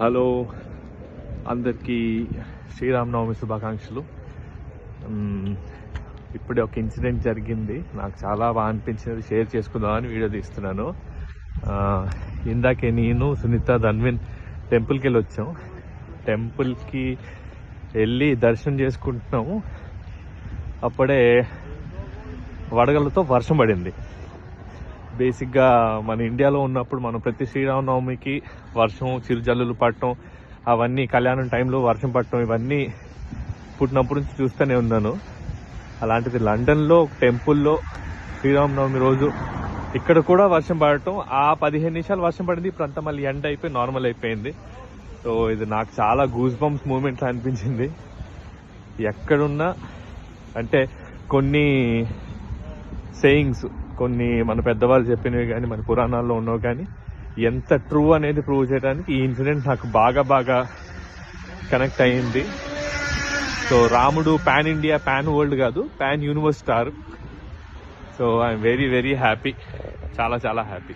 Hello. అందరికీ శ్రీరామనవమి శుభాకాంక్షలు. ఇప్పుడే ఒక ఇన్సిడెంట్ జరిగింది. నాకు చాలా బాగా అనిపించినది షేర్ చేసుకుందామని వీడియో తీస్తున్నాను. ఇందాకే నేను సునీత ధన్విన్ టెంపుల్కి వెళ్ళి వచ్చాం. టెంపుల్కి వెళ్ళి దర్శనం చేసుకుంటున్నాము. అప్పుడే వడగళ్ళతో వర్షం పడింది. బేసిక్గా మన ఇండియాలో ఉన్నప్పుడు మనం ప్రతి శ్రీరామనవమికి వర్షం చిరుజల్లులు పట్టడం అవన్నీ కళ్యాణం టైంలో వర్షం పట్టడం ఇవన్నీ పుట్టినప్పటి నుంచి చూస్తూనే ఉన్నాను. అలాంటిది లండన్లో ఒక టెంపుల్లో శ్రీరామనవమి రోజు ఇక్కడ కూడా వర్షం పడటం. ఆ పదిహేను నిమిషాలు వర్షం పడింది. ఇప్పుడు మళ్ళీ ఎండ్ అయిపోయి నార్మల్ అయిపోయింది. సో ఇది నాకు చాలా గూస్ బంప్స్ మూమెంట్ అనిపించింది. ఎక్కడున్నా అంటే కొన్ని సేయింగ్స్ కొన్ని మన పెద్దవాళ్ళు చెప్పినవి కానీ మన పురాణాల్లో ఉన్నవి కానీ ఎంత ట్రూ అనేది ప్రూవ్ చేయడానికి ఈ ఇన్సిడెంట్ నాకు బాగా బాగా కనెక్ట్ అయ్యింది సో రాముడు పాన్ ఇండియా పాన్ వరల్డ్ కాదు pan universe star so I'm very very happy చాలా చాలా హ్యాపీ